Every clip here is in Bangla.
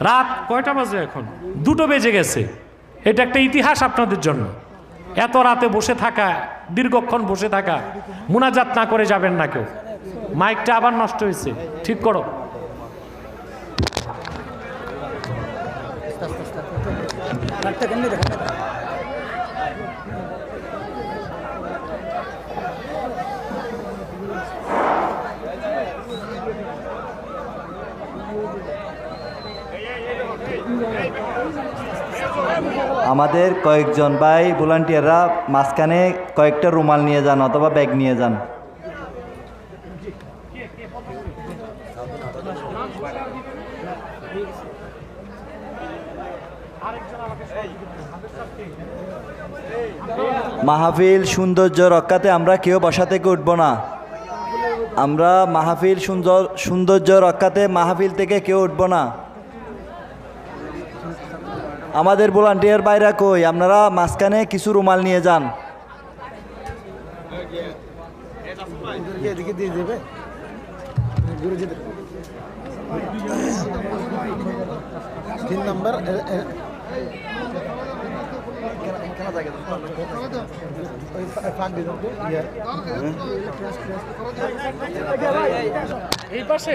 রাত কয়টা বাজে এখন? দুটো বেজে গেছে। এটা একটা ইতিহাস আপনাদের জন্য। এত রাতে বসে থাকা, দীর্ঘক্ষণ বসে থাকা, মুনাজাত না করে যাবেন না কেউ। মাইকটা আবার নষ্ট হয়েছে। ঠিক করো। আমাদের কয়েকজন ভাই ভলান্টিয়াররা মাঝখানে কয়েকটা রুমাল নিয়ে যান অথবা ব্যাগ নিয়ে যান। মাহফিল সৌন্দর্য রক্ষাতে আমরা কেউ বসা থেকে উঠব না। আমরা মাহফিল সুন্দর সৌন্দর্য রক্ষাতে মাহফিল থেকে কেউ উঠব না। আমাদের ভলান্টিয়ার বাইরা কই আপনারা মাঝখানে কিছু রুমাল নিয়ে যান। তিন নম্বর। এই পাশে।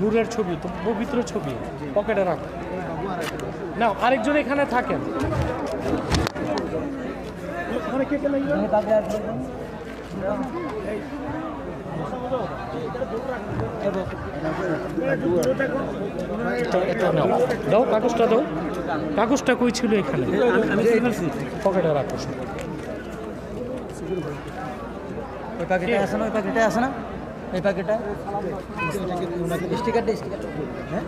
নূরের ছবি তো পবিত্র ছবি পকেটে রাখো। না আরেকজন এখানে থাকেন। দাও কাগজটা দাও। কাগজটা কই ছিল এখানে? পকেটে রাখো। ওই প্যাকেটে আছে না ওই প্যাকেটে আছে না? এই প্যাকেটে স্টিকারটা স্টিকার হ্যাঁ?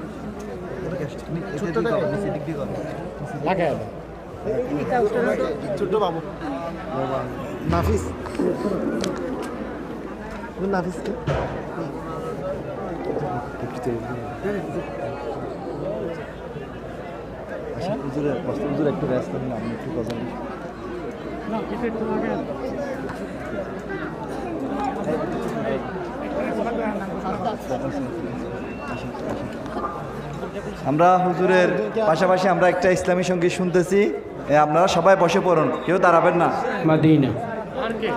ছোট্ট বাবু। নাফিস। নাফিস একটু ব্যস্ত আপনি একটু কথা না এটা একটু দাও আমরা হুজুরের পাশাপাশি আমরা একটা ইসলামী সংগীত শুনতেছি। এ, আপনারা সবাই বসে পড়ুন কেউ দাঁড়াবেন না। মাদিনা। আর কে?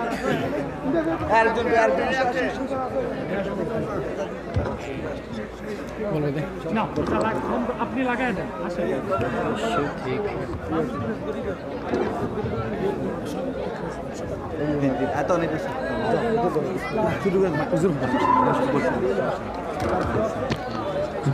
বলে দে। না আপনি লাগাই দেন এত অনেক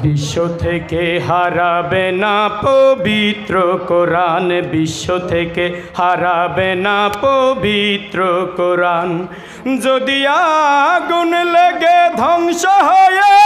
বিশ্ব থেকে হারাবে না পবিত্র কোরআন। বিশ্ব থেকে হারাবে না পবিত্র কোরআন। যদি আগুন লেগে ধ্বংস হয়ে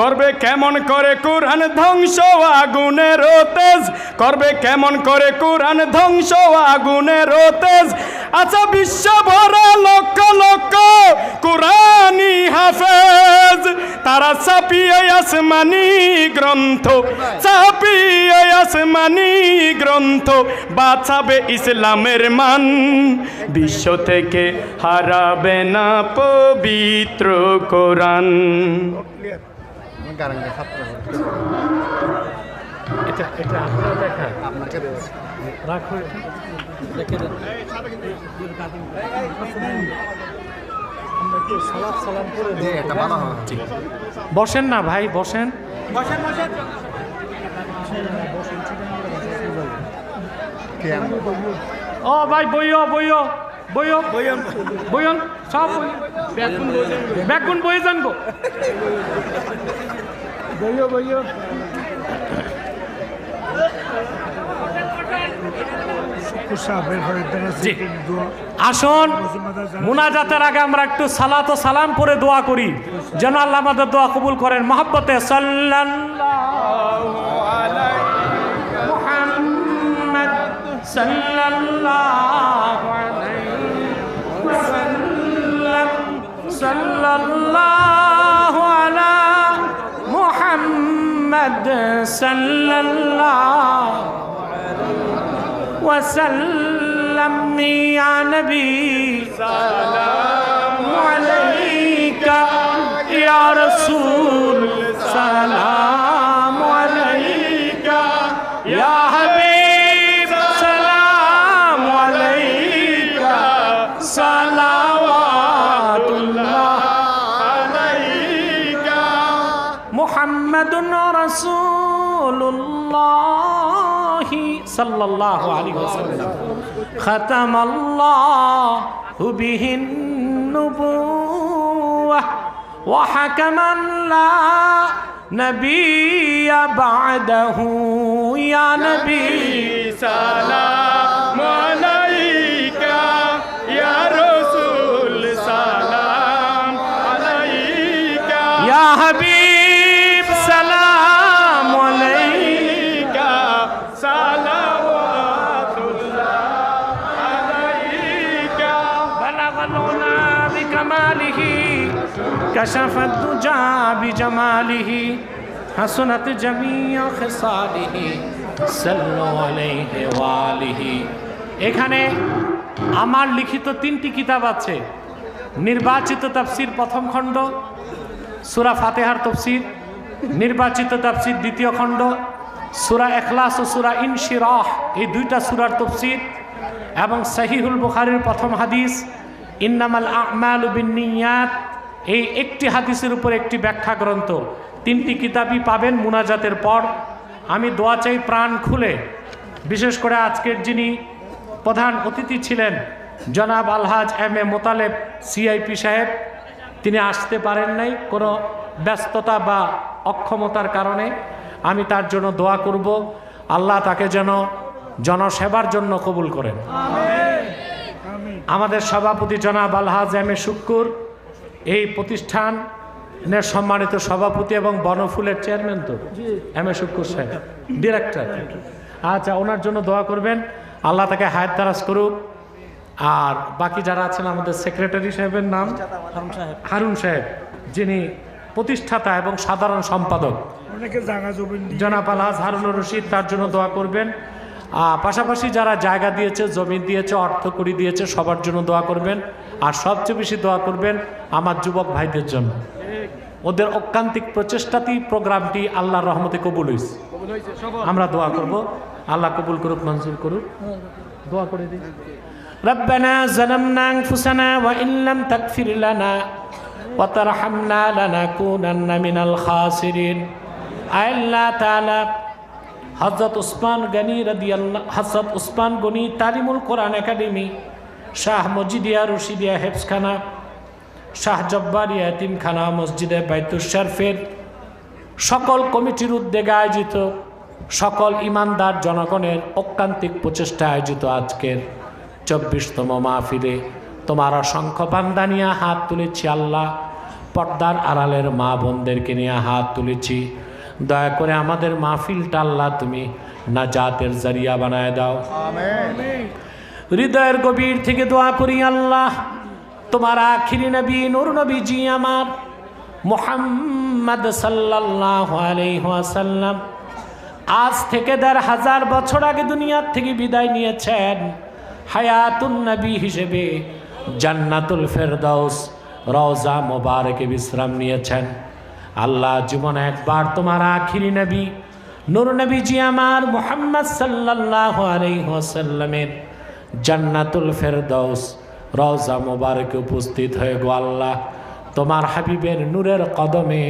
করবে কেমন করে কোরআন ধ্বংস আগুনের তেজ? করবে কেমন করে কোরআন ধ্বংস আগুনের তেজ? আচ্ছা বিশ্ব ভরা লক্ষ লক্ষ কোরআনি হাফেজ। তারা ছাপিয়ে আসমানি গ্রন্থ, ছাপিয়ে আসমানি গ্রন্থ বাঁচাবে ইসলামের মান। বিশ্ব থেকে হারাবে না পবিত্র কোরআন। এটা এটা আপনার দেখা রাখো এটা। আমরা একটু সালাম সালাম করে দিই। বসেন না ভাই বসেন। ও ভাই বইও বইও। বইও বইয়ন সব বই। ব্যাকুন বই যান গো। বইও বইও আসুন। মুনাজাতের আগে আমরা একটু সালাত ও সালাম করে দোয়া করি। যেন আল্লাহ আমাদের দোয়া কবুল করেন। মহব্বতে সাল্লাল্লাহু মুহাম্মদ সাল্লাল্লাহু صلى الله وسلم يا نبي. سلام عليك يا رسول. سلام عليك يا حبيب. سلام عليك. صلوات الله عليك. محمد رسول. الله صلى الله عليه وسلم ختم الله به النبوة وحكما لا نبي بعده يا نبي كشف الدجى بجماله حسنت جميع خصاله صلوا عليه وآله এখানে আমার লিখিত তিনটি কিতাব আছে নির্বাচিত তাফসির প্রথম খণ্ড সুরা ফাতেহার তফসির নির্বাচিত তাফসির দ্বিতীয় খণ্ড সুরা এখলাস ও সুরা ইনশিরাহ এই দুইটা সুরার তফসির এবং সাহিহুল বুখারির প্রথম হাদিস ইন্নামাল আমাল বিনিয়াত এই একটি হাদিসের উপর একটি ব্যাখ্যা গ্রন্থ। তিনটি কিতাবই পাবেন মুনাজাতের পর। আমি দোয়া চাই প্রাণ খুলে। বিশেষ করে আজকের যিনি প্রধান অতিথি ছিলেন জনাব আলহাজ এম এ মোতালেব সিআইপি সাহেব তিনি আসতে পারেন নাই কোনো ব্যস্ততা বা অক্ষমতার কারণে। আমি তার জন্য দোয়া করব। আল্লাহ তাকে যেন জনসেবার জন্য কবুল করেন। আমাদের সভাপতি জনাব আলহাজ এম এ শুক্কুর এই প্রতিষ্ঠানের সম্মানিত সভাপতি এবং বনফুলের চেয়ারম্যান তো? এম এ শুক্কুর সাহেব ডিরেক্টর। আচ্ছা ওনার জন্য দোয়া করবেন। আল্লাহ তাকে হায়াত দারাজ করুক। আর বাকি যারা আছেন আমাদের সেক্রেটারি সাহেবের নাম? হারুন সাহেব। হারুন সাহেব যিনি প্রতিষ্ঠাতা এবং সাধারণ সম্পাদক। জনাব আলহাজ হারুনুর রশিদ তার জন্য দোয়া করবেন। পাশাপাশি যারা জায়গা দিয়েছে জমি দিয়েছে অর্থ করি দিয়েছে সবার জন্য দোয়া করবেন। আর সবচেয়ে বেশি দোয়া করবেন আমার যুবক ভাইদের জন্য ওদের অক্রান্তিক প্রচেষ্টাতেই প্রোগ্রামটি আল্লাহর রহমতে কবুল হয়েছে আমরা দোয়া করব আল্লাহ কবুল করুক মঞ্জুর করুক দোয়া করে দিই ربنا ظلمنا أنفسنا وإن لم تغفر لنا وترحمنا لنكونن من الخاسرين আয় আল্লাহ তাআলা হজরত উসমান গনি রদি আল্লাহ হজরত Usman Ghani Talimul Quran academy Shah Majidia Rashidia হেফসখানা শাহ জব্বারিয়া এতিমখানা মসজিদে বাইতুল শরফের সকল কমিটির উদ্যোগে আয়োজিত, সকল ইমানদার জনগণের অক্রান্তিক প্রচেষ্টা আয়োজিত আজকের চব্বিশতম মাহফিলে। তোমার অসংখ্য বান্দা নিয়ে হাত তুলেছি আল্লাহ, পর্দার আড়ালের মা বোনদেরকে নিয়ে হাত তুলেছি। দয়া করে আমাদের মাহফিলটা আল্লাহ তুমি না জাতের জরিয়া বানায় দাও। হৃদয়ের গভীর থেকে দোয়া করি আল্লাহ। তোমার আখিরি নবী, নূর নবীজি আমার। মোহাম্মদ আলাইহি আজ থেকে দেড় হাজার বছর আগে দুনিয়ার থেকে বিদায় নিয়েছেন। হায়াতুন নবী হিসেবে জান্নাতুল ফেরদাউস রওজা মোবারকে বিশ্রাম নিয়েছেন। আল্লাহ জীবনে একবার তোমার আখিরি নবী, নূর নবীজি আমার মোহাম্মদ সাল্লাল্লাহু আলাইহি ওয়াসাল্লামের জান্নাতুল ফেরদাউস। রওজা মোবারকে উপস্থিত হয়ে গো আল্লাহ তোমার হাবিবের নূরের কদমে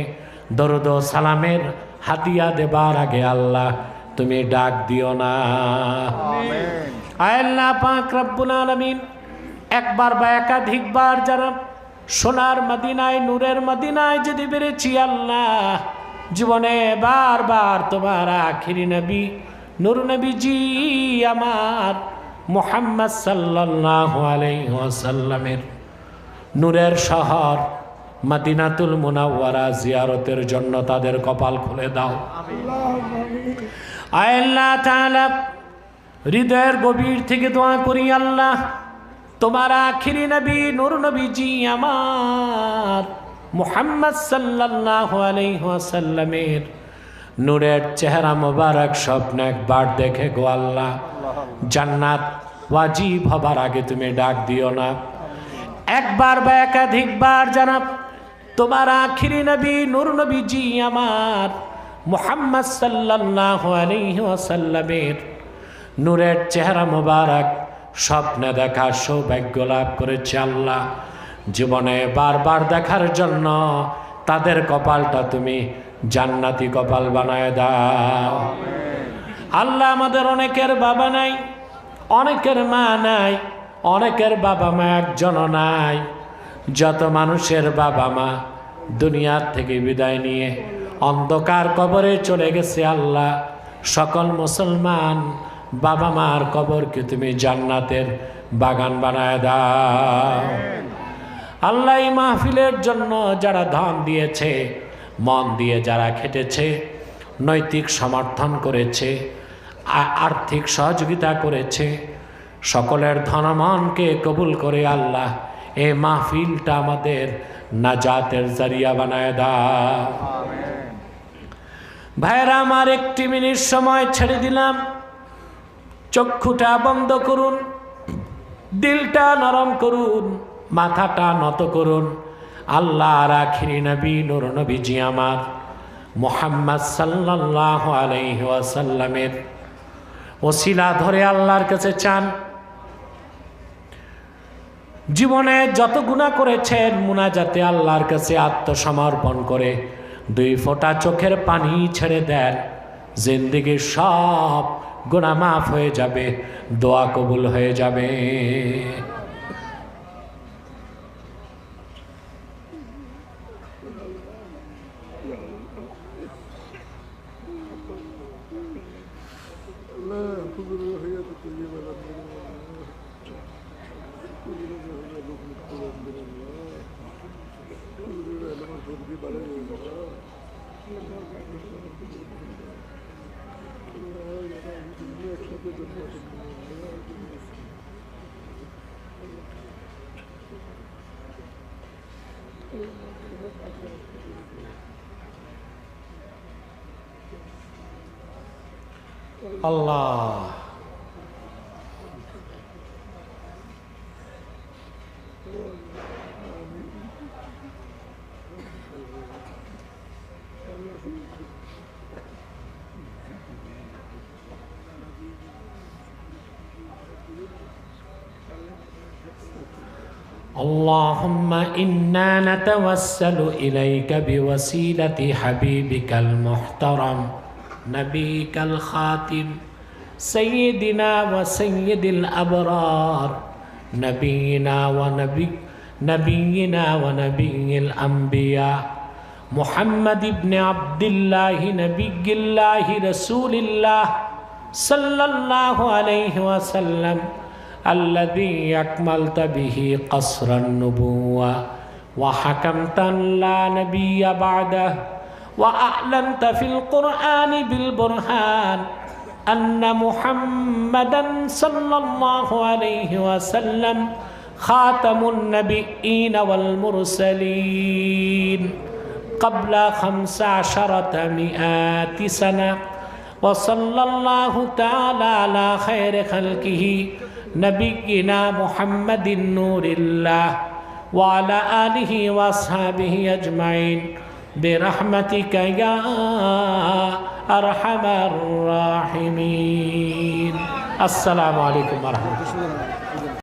দরদ সালামের হাতিয়া দেবার আগে আল্লাহ তুমি ডাক দিও না। আয়াল্লাহ পাক রব্বুল আলমিন একবার বা একাধিকবার যারা সোনার মদিনায় নূরের মদিনায় যদি বেড়েছি আল্লাহ জীবনে বারবার তোমার আখিরি নবী নূর নবীজি আমার মোহাম্মদ ওয়াসাল্লামের নূরের শহর মদিনাতুল মুনাওয়ারা জিয়ারতের জন্য তাদের কপাল খুলে দাও। হৃদয়ের গভীর থেকে দোয়া করি আল্লাহ, তোমার আখিরি নবী, নূর নবীজি আমার মুহাম্মদ সাল্লাল্লাহু আলাইহি ওয়াসাল্লামের নূরের চেহারা মোবারক স্বপ্ন একবার দেখে গো আল্লাহ। জান্নাত ওয়াজিব হবার আগে তুমি ডাক দিও না। একবার বা একাধিকবার জানাব, তোমার আখিরি নবী, নূর নবীজি আমার, মুহাম্মদ সাল্লাল্লাহু আলাইহি ওয়াসাল্লামের। নূরের চেহারা মোবারক স্বপ্নে দেখা সৌভাগ্য লাভ করেছে আল্লাহ। জীবনে বারবার দেখার জন্য তাদের কপালটা তুমি জান্নাতি কপাল বানায় দাও। আল্লাহ আমাদের অনেকের বাবা নাই, অনেকের মা নাই, অনেকের বাবা মা একজনও নাই। যত মানুষের বাবা মা দুনিয়ার থেকে বিদায় নিয়ে অন্ধকার কবরে চলে গেছে আল্লাহ, সকল মুসলমান বাবা মার কবরকে তুমি জান্নাতের বাগান বানায় দাও। মাহফিলের জন্য যারা ধন দিয়েছে মন দিয়ে যারা খেটেছে নৈতিক সমর্থন করেছে আর্থিক সহযোগিতা করেছে সকলের ধনমনকে কবুল করে আল্লাহ এই মাহফিলটা আমাদের নাজাতের জারিয়া বানায় দা ভাইরা আমার একটি মিনিট সময় ছেড়ে দিলাম। চক্ষুটা বন্ধ করুন দিলটা নরম করুন। মাথাটা নত করুন। আল্লাহ রাখিরি নবী, নুর নবীজি আমার। মোহাম্মদ সাল্লাহ আলাইহি ওয়াসাল্লামের ওসিলা ধরে আল্লাহর কাছে চান। জীবনে যত গুণা করেছেন, মুনাজাতে আল্লাহর কাছে আত্মসমর্পণ করে দুই ফোঁটা চোখের পানি ছেড়ে দেন। জিন্দিগির সব গুণা মাফ হয়ে যাবে, দোয়া কবুল হয়ে যাবে। আল্লাহ اللهم إنا نتوسل إليك بوسيلة حبيبك المحترم نبيك الخاتم سيدنا وسيد الأبرار نبينا ونبي نبينا ونبي الأنبياء محمد بن عبد الله نبي الله رسول الله صلى الله عليه وسلم الذي أكملت به قصر النبوة وحكمت لا نبي بعده وأعلنت في القرآن بالبرهان أن محمدا صلى الله عليه وسلم خاتم النبيين والمرسلين. قبل خمس عشرة مئات سنة وصلى الله تعالى على خير خلقه نبينا محمد نور الله وعلى آله وأصحابه أجمعين. برحمتك يا أرحم الراحمين. السلام عليكم ورحمة الله.